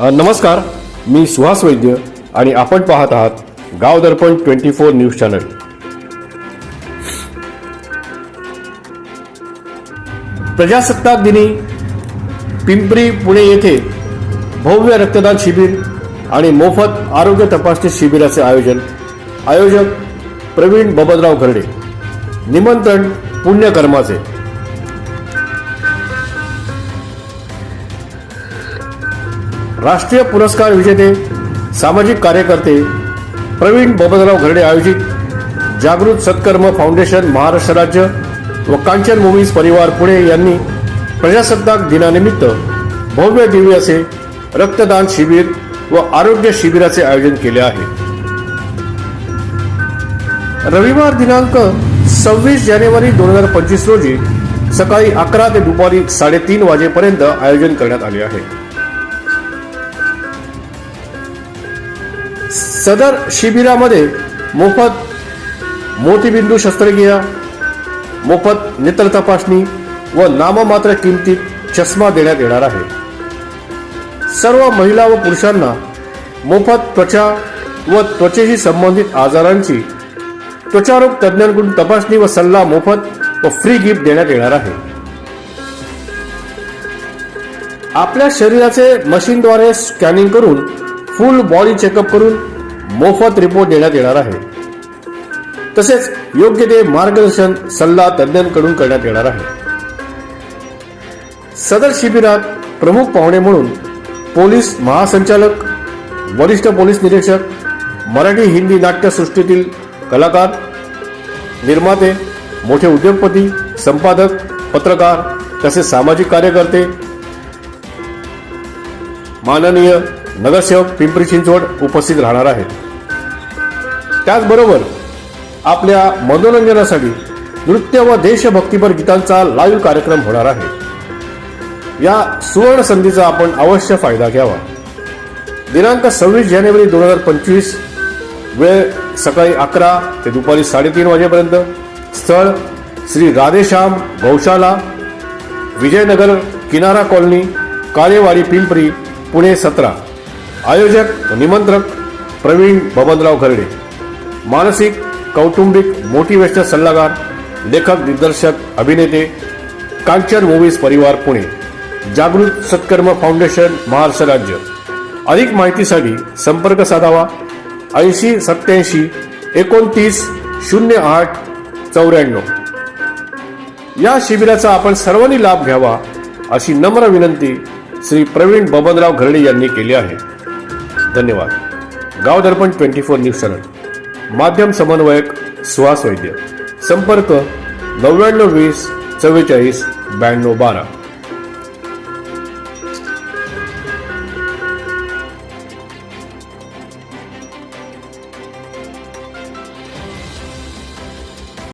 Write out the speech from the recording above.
नमस्कार मी सुहास वैद्य आणि आपण पाहत आहात Gaon Darpan twenty four news channel. प्रजासत्ताक दिनी पिंपरी पुणे येथे भव्य रक्तदान शिबिर आणि मोफत आरोग्य तपासणी शिबिराचे आयोजन. आयोजक प्रवीण बबनराव घरडे. निमंत्रण पुण्यकर्माचे. राष्ट्रीय पुरस्कार विजेते सामाजिक कार्यकर्ते प्रवीण बबनराव घरडे आयोजित जागृत सत्कर्म फाउंडेशन महाराष्ट्र राज्य व कांचन मूव्हीज परिवार पुणे यांनी प्रजासत्ताक दिनानिमित्त भव्य दिव्य असे रक्तदान शिबिर व आरोग्य शिबिराचे आयोजन केले आहे. रविवार दिनांक सव्वीस जानेवारी दोन हजार पंचवीस रोजी सकाळी अकरा ते दुपारी साडेतीन वाजेपर्यंत आयोजन करण्यात आले आहे. सदर शिबिरामध्ये मोफत मोतीबिंदू शस्त्रक्रिया मोफत नेत्र तपासणी व नाममात्र किमतीत चष्मा देण्यात येणार आहे. सर्व महिला व पुरुषांना मोफत त्वचा व त्वचेशी संबंधित आजारांची त्वचारोग तज्ज्ञांकडून तपासणी व सल्ला मोफत व फ्री गिफ्ट देण्यात येणार आहे. आपल्या शरीराचे मशीनद्वारे स्कॅनिंग करून फुल बॉडी चेकअप करून मोफत रिपोर्ट देण्यात येणार आहे. तसेच योग्य ते मार्गदर्शन सल्ला तज्ज्ञांकडून करण्यात येणार आहे. सदर शिबिरात प्रमुख पाहुणे म्हणून पोलीस महासंचालक वरिष्ठ पोलीस निरीक्षक मराठी हिंदी नाट्यसृष्टीतील कलाकार निर्माते मोठे उद्योगपती संपादक पत्रकार तसेच सामाजिक कार्यकर्ते माननीय नगरसेवक पिंपरी चिंचवड उपस्थित राहणार आहेत. त्याचबरोबर आपल्या मनोरंजनासाठी नृत्य व देशभक्तीपर गीतांचा लाईव्ह कार्यक्रम होणार आहे. या सुवर्ण संधीचा आपण अवश्य फायदा घ्यावा. दिनांक सव्वीस जानेवारी दोन हजार पंचवीस वेळ सकाळी अकरा ते दुपारी साडेतीन वाजेपर्यंत. स्थळ श्री राधेश्याम गौशाला विजयनगर किनारा कॉलनी काळेवाडी पिंपरी पुणे सतरा. आयोजक व निमंत्रक प्रवीण बबनराव घरडे मानसिक कौटुंबिक मोटिवेशनल सल्लागार लेखक दिग्दर्शक अभिनेते कांचन मूवीज परिवार पुणे जागृत सत्कर्म फाउंडेशन महाराष्ट्र राज्य. अधिक माहितीसाठी संपर्क साधावा. ऐंशी सत्याऐंशी एकोणतीस शून्य आठ चौऱ्याण्णव. या शिबिराचा आपण सर्वांनी लाभ घ्यावा अशी नम्र विनंती श्री प्रवीण बबनराव घरडे यांनी केली आहे. धन्यवाद. Gaon Darpan twenty four news channel. माध्यम समन्वयक सुहास वैद्य. संपर्क नव्याण्णव वीस चव्वेचाळीस ब्याण्णव बारा.